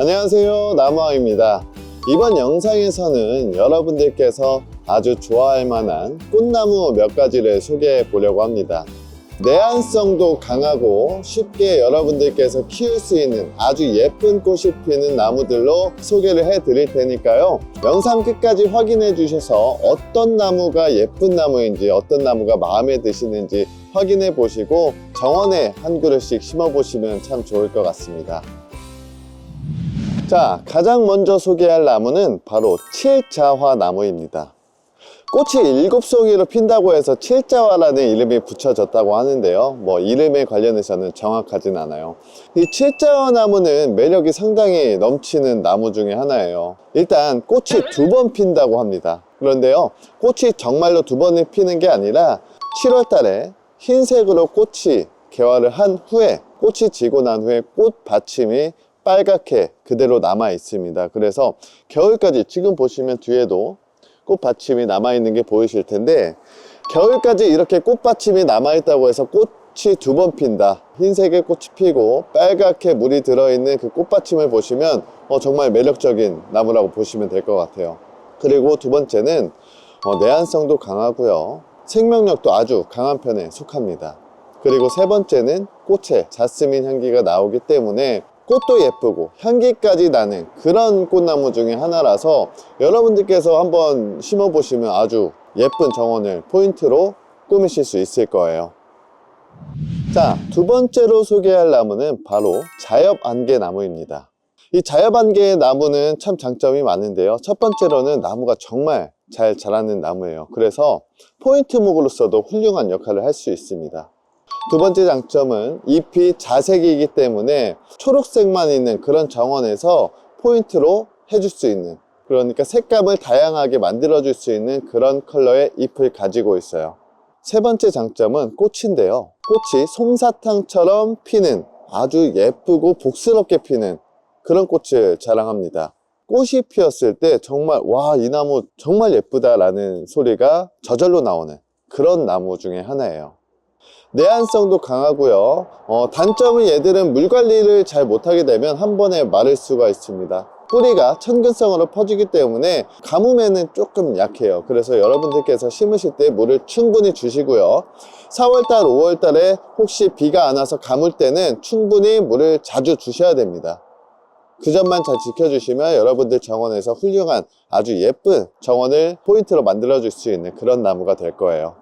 안녕하세요. 나무왕입니다. 이번 영상에서는 여러분들께서 아주 좋아할 만한 꽃나무 몇 가지를 소개해 보려고 합니다. 내한성도 강하고 쉽게 여러분들께서 키울 수 있는 아주 예쁜 꽃이 피는 나무들로 소개를 해 드릴 테니까요. 영상 끝까지 확인해 주셔서 어떤 나무가 예쁜 나무인지 어떤 나무가 마음에 드시는지 확인해 보시고 정원에 한 그루씩 심어 보시면 참 좋을 것 같습니다 자, 가장 먼저 소개할 나무는 바로 칠자화 나무입니다. 꽃이 일곱 송이로 핀다고 해서 칠자화라는 이름이 붙여졌다고 하는데요. 뭐 이름에 관련해서는 정확하진 않아요. 이 칠자화 나무는 매력이 상당히 넘치는 나무 중에 하나예요. 일단 꽃이 두 번 핀다고 합니다. 그런데요, 꽃이 정말로 두 번을 피는 게 아니라 7월 달에 흰색으로 꽃이 개화를 한 후에 꽃이 지고 난 후에 꽃 받침이 빨갛게 그대로 남아 있습니다. 그래서 겨울까지 지금 보시면 뒤에도 꽃 받침이 남아 있는 게 보이실 텐데 겨울까지 이렇게 꽃 받침이 남아 있다고 해서 꽃이 두 번 핀다. 흰색의 꽃이 피고 빨갛게 물이 들어 있는 그 꽃 받침을 보시면 어, 정말 매력적인 나무라고 보시면 될 것 같아요. 그리고 두 번째는 어, 내한성도 강하고요. 생명력도 아주 강한 편에 속합니다. 그리고 세 번째는 꽃에 자스민 향기가 나오기 때문에 꽃도 예쁘고 향기까지 나는 그런 꽃나무 중에 하나라서 여러분들께서 한번 심어 보시면 아주 예쁜 정원을 포인트로 꾸미실 수 있을 거예요. 자, 두 번째로 소개할 나무는 바로 자엽안개 나무입니다. 이 자엽안개 나무는 참 장점이 많은데요. 첫 번째로는 나무가 정말 잘 자라는 나무예요. 그래서 포인트목으로서도 훌륭한 역할을 할 수 있습니다. 두 번째 장점은 잎이 자색이기 때문에 초록색만 있는 그런 정원에서 포인트로 해줄 수 있는 그러니까 색감을 다양하게 만들어 줄 수 있는 그런 컬러의 잎을 가지고 있어요. 세 번째 장점은 꽃인데요. 꽃이 솜사탕처럼 피는 아주 예쁘고 복스럽게 피는 그런 꽃을 자랑합니다. 꽃이 피었을 때 정말 와 이 나무 정말 예쁘다 라는 소리가 저절로 나오는 그런 나무 중에 하나예요 내한성도 강하고요. 어, 단점은 얘들은 물 관리를 잘 못하게 되면 한 번에 마를 수가 있습니다. 뿌리가 천근성으로 퍼지기 때문에 가뭄에는 조금 약해요. 그래서 여러분들께서 심으실 때 물을 충분히 주시고요. 4월달, 5월달에 혹시 비가 안 와서 가물 때는 충분히 물을 자주 주셔야 됩니다. 그 점만 잘 지켜주시면 여러분들 정원에서 훌륭한 아주 예쁜 정원을 포인트로 만들어 줄 수 있는 그런 나무가 될 거예요.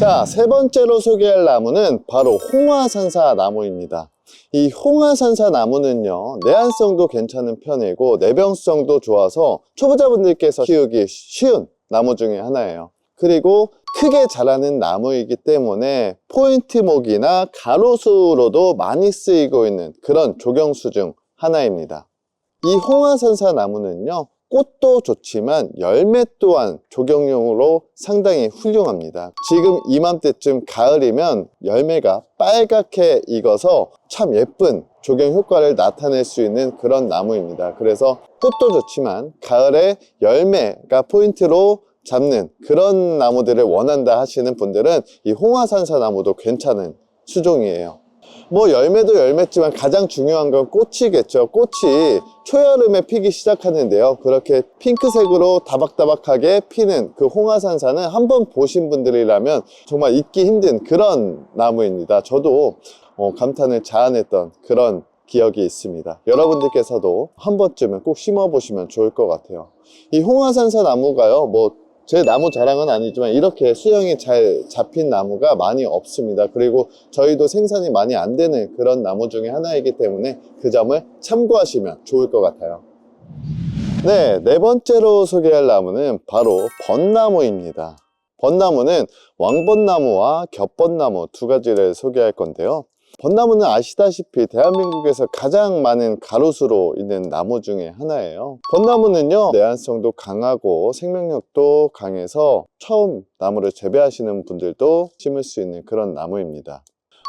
자, 세 번째로 소개할 나무는 바로 홍화산사 나무입니다. 이 홍화산사 나무는요, 내한성도 괜찮은 편이고, 내병성도 좋아서 초보자분들께서 키우기 쉬운 나무 중에 하나예요. 그리고 크게 자라는 나무이기 때문에 포인트목이나 가로수로도 많이 쓰이고 있는 그런 조경수 중 하나입니다. 이 홍화산사 나무는요, 꽃도 좋지만 열매 또한 조경용으로 상당히 훌륭합니다. 지금 이맘때쯤 가을이면 열매가 빨갛게 익어서 참 예쁜 조경 효과를 나타낼 수 있는 그런 나무입니다. 그래서 꽃도 좋지만 가을에 열매가 포인트로 잡는 그런 나무들을 원한다 하시는 분들은 이 홍화산사 나무도 괜찮은 수종이에요. 뭐 열매도 열매지만 가장 중요한 건 꽃이겠죠. 꽃이 초여름에 피기 시작하는데요. 그렇게 핑크색으로 다박다박하게 피는 그 홍화산사는 한번 보신 분들이라면 정말 잊기 힘든 그런 나무입니다. 저도 어, 감탄을 자아냈던 그런 기억이 있습니다. 여러분들께서도 한 번쯤은 꼭 심어 보시면 좋을 것 같아요. 이 홍화산사 나무가요, 뭐 제 나무 자랑은 아니지만 이렇게 수영이 잘 잡힌 나무가 많이 없습니다. 그리고 저희도 생산이 많이 안 되는 그런 나무 중에 하나이기 때문에 그 점을 참고하시면 좋을 것 같아요. 네, 네 번째로 소개할 나무는 바로 벚나무입니다. 벚나무는 왕벚나무와 겹벚나무 두 가지를 소개할 건데요. 벚나무는 아시다시피 대한민국에서 가장 많은 가로수로 있는 나무 중에 하나예요. 벚나무는요, 내한성도 강하고 생명력도 강해서 처음 나무를 재배하시는 분들도 심을 수 있는 그런 나무입니다.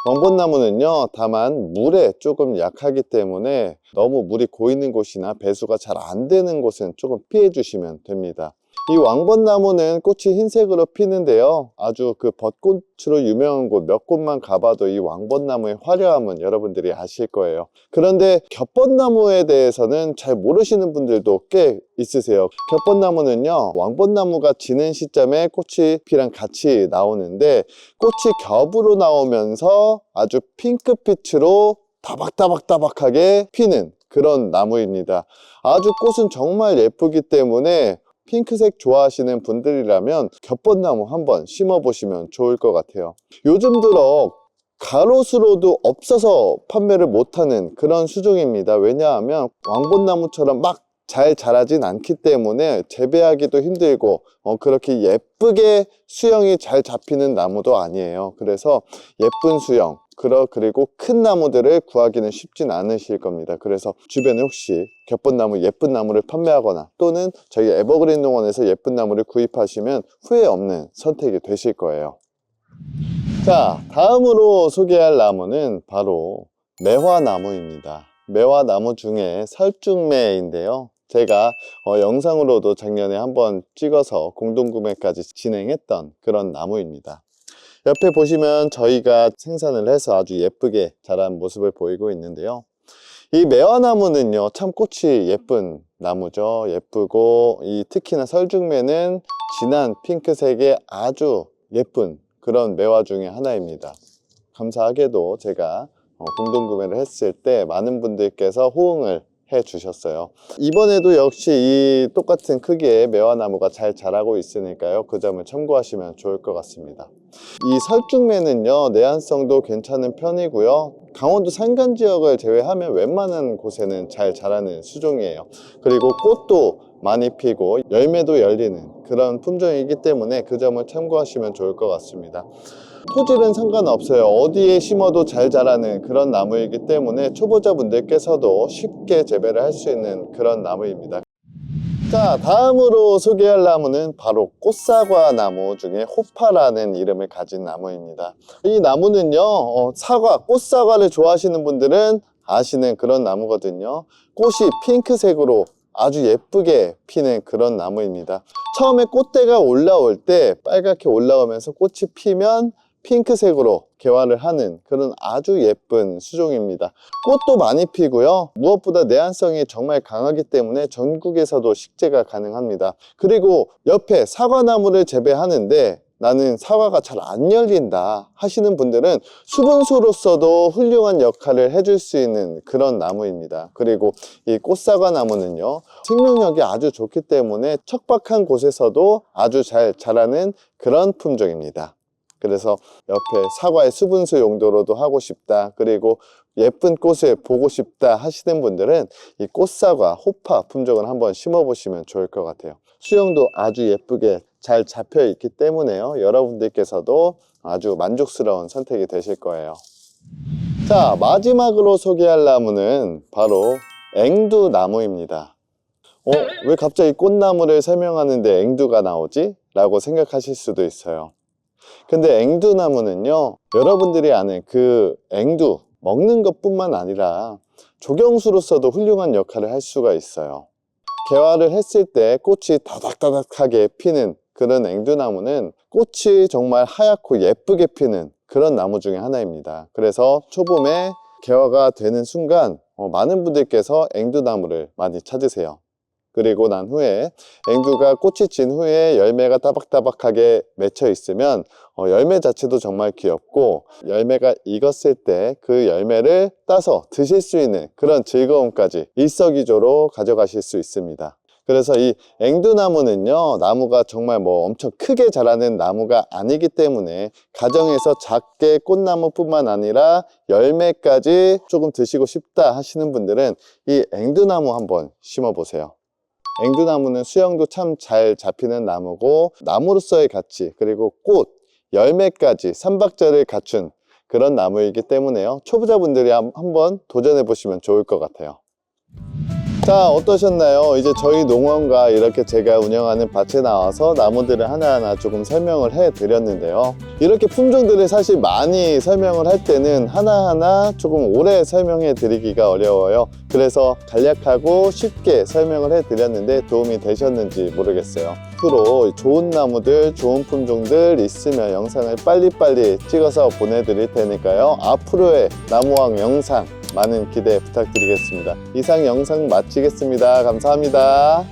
왕벚나무는요, 다만 물에 조금 약하기 때문에 너무 물이 고이는 곳이나 배수가 잘 안 되는 곳은 조금 피해 주시면 됩니다. 이 왕벚나무는 꽃이 흰색으로 피는데요. 아주 그 벚꽃으로 유명한 곳 몇 곳만 가봐도 이 왕벚나무의 화려함은 여러분들이 아실 거예요. 그런데 겹벚나무에 대해서는 잘 모르시는 분들도 꽤 있으세요. 겹벚나무는요, 왕벚나무가 지는 시점에 꽃이 피랑 같이 나오는데 꽃이 겹으로 나오면서 아주 핑크빛으로 따박따박따박하게 피는 그런 나무입니다. 아주 꽃은 정말 예쁘기 때문에 핑크색 좋아하시는 분들이라면 겹벚나무 한번 심어 보시면 좋을 것 같아요. 요즘 들어 가로수로도 없어서 판매를 못하는 그런 수종입니다. 왜냐하면 왕벚나무처럼 막 잘 자라진 않기 때문에 재배하기도 힘들고 어, 그렇게 예쁘게 수영이 잘 잡히는 나무도 아니에요. 그래서 예쁜 수영 그러, 그리고 큰 나무들을 구하기는 쉽진 않으실 겁니다. 그래서 주변에 혹시 겹벚나무 예쁜 나무를 판매하거나 또는 저희 에버그린 농원에서 예쁜 나무를 구입하시면 후회 없는 선택이 되실 거예요. 자, 다음으로 소개할 나무는 바로 매화나무입니다. 매화나무 중에 설중매인데요. 제가 어, 영상으로도 작년에 한번 찍어서 공동구매까지 진행했던 그런 나무입니다. 옆에 보시면 저희가 생산을 해서 아주 예쁘게 자란 모습을 보이고 있는데요. 이 매화나무는요, 참 꽃이 예쁜 나무죠. 예쁘고, 이 특히나 설중매는 진한 핑크색의 아주 예쁜 그런 매화 중에 하나입니다. 감사하게도 제가 어, 공동구매를 했을 때 많은 분들께서 호응을 해 주셨어요. 이번에도 역시 이 똑같은 크기의 매화나무가 잘 자라고 있으니까요. 그 점을 참고하시면 좋을 것 같습니다. 이 설중매는요, 내한성도 괜찮은 편이고요. 강원도 산간 지역을 제외하면 웬만한 곳에는 잘 자라는 수종이에요. 그리고 꽃도 많이 피고 열매도 열리는 그런 품종이기 때문에 그 점을 참고하시면 좋을 것 같습니다. 토질은 상관없어요. 어디에 심어도 잘 자라는 그런 나무이기 때문에 초보자분들께서도 쉽게 재배를 할 수 있는 그런 나무입니다. 자, 다음으로 소개할 나무는 바로 꽃사과 나무 중에 호파라는 이름을 가진 나무입니다. 이 나무는요, 어, 사과, 꽃사과를 좋아하시는 분들은 아시는 그런 나무거든요. 꽃이 핑크색으로 아주 예쁘게 피는 그런 나무입니다. 처음에 꽃대가 올라올 때 빨갛게 올라오면서 꽃이 피면 핑크색으로 개화를 하는 그런 아주 예쁜 수종입니다. 꽃도 많이 피고요. 무엇보다 내한성이 정말 강하기 때문에 전국에서도 식재가 가능합니다. 그리고 옆에 사과나무를 재배하는데 나는 사과가 잘 안 열린다 하시는 분들은 수분수로서도 훌륭한 역할을 해줄 수 있는 그런 나무입니다. 그리고 이 꽃사과 나무는요, 생명력이 아주 좋기 때문에 척박한 곳에서도 아주 잘 자라는 그런 품종입니다. 그래서 옆에 사과의 수분수 용도로도 하고 싶다. 그리고 예쁜 꽃을 보고 싶다 하시는 분들은 이 꽃사과, 호파 품종을 한번 심어보시면 좋을 것 같아요. 수영도 아주 예쁘게 잘 잡혀 있기 때문에요. 여러분들께서도 아주 만족스러운 선택이 되실 거예요. 자, 마지막으로 소개할 나무는 바로 앵두 나무입니다. 어, 왜 갑자기 꽃나무를 설명하는데 앵두가 나오지? 라고 생각하실 수도 있어요. 근데 앵두나무는요, 여러분들이 아는 그 앵두, 먹는 것 뿐만 아니라 조경수로서도 훌륭한 역할을 할 수가 있어요. 개화를 했을 때 꽃이 다닥다닥하게 피는 그런 앵두나무는 꽃이 정말 하얗고 예쁘게 피는 그런 나무 중에 하나입니다. 그래서 초봄에 개화가 되는 순간 어, 많은 분들께서 앵두나무를 많이 찾으세요. 그리고 난 후에 앵두가 꽃이 진 후에 열매가 따박따박하게 맺혀 있으면 어, 열매 자체도 정말 귀엽고 열매가 익었을 때 그 열매를 따서 드실 수 있는 그런 즐거움까지 일석이조로 가져가실 수 있습니다. 그래서 이 앵두나무는요, 나무가 정말 뭐 엄청 크게 자라는 나무가 아니기 때문에 가정에서 작게 꽃나무뿐만 아니라 열매까지 조금 드시고 싶다 하시는 분들은 이 앵두나무 한번 심어 보세요. 앵두나무는 수영도 참 잘 잡히는 나무고 나무로서의 가치 그리고 꽃, 열매까지 삼박자를 갖춘 그런 나무이기 때문에요. 초보자분들이 한- 한번 도전해 보시면 좋을 것 같아요. 자 어떠셨나요? 이제 저희 농원과 이렇게 제가 운영하는 밭에 나와서 나무들을 하나하나 조금 설명을 해 드렸는데요. 이렇게 품종들을 사실 많이 설명을 할 때는 하나하나 조금 오래 설명해 드리기가 어려워요. 그래서 간략하고 쉽게 설명을 해 드렸는데 도움이 되셨는지 모르겠어요. 앞으로 좋은 나무들 좋은 품종들 있으면 영상을 빨리빨리 찍어서 보내드릴 테니까요. 앞으로의 나무왕 영상 많은 기대 부탁드리겠습니다. 이상 영상 마치겠습니다. 감사합니다.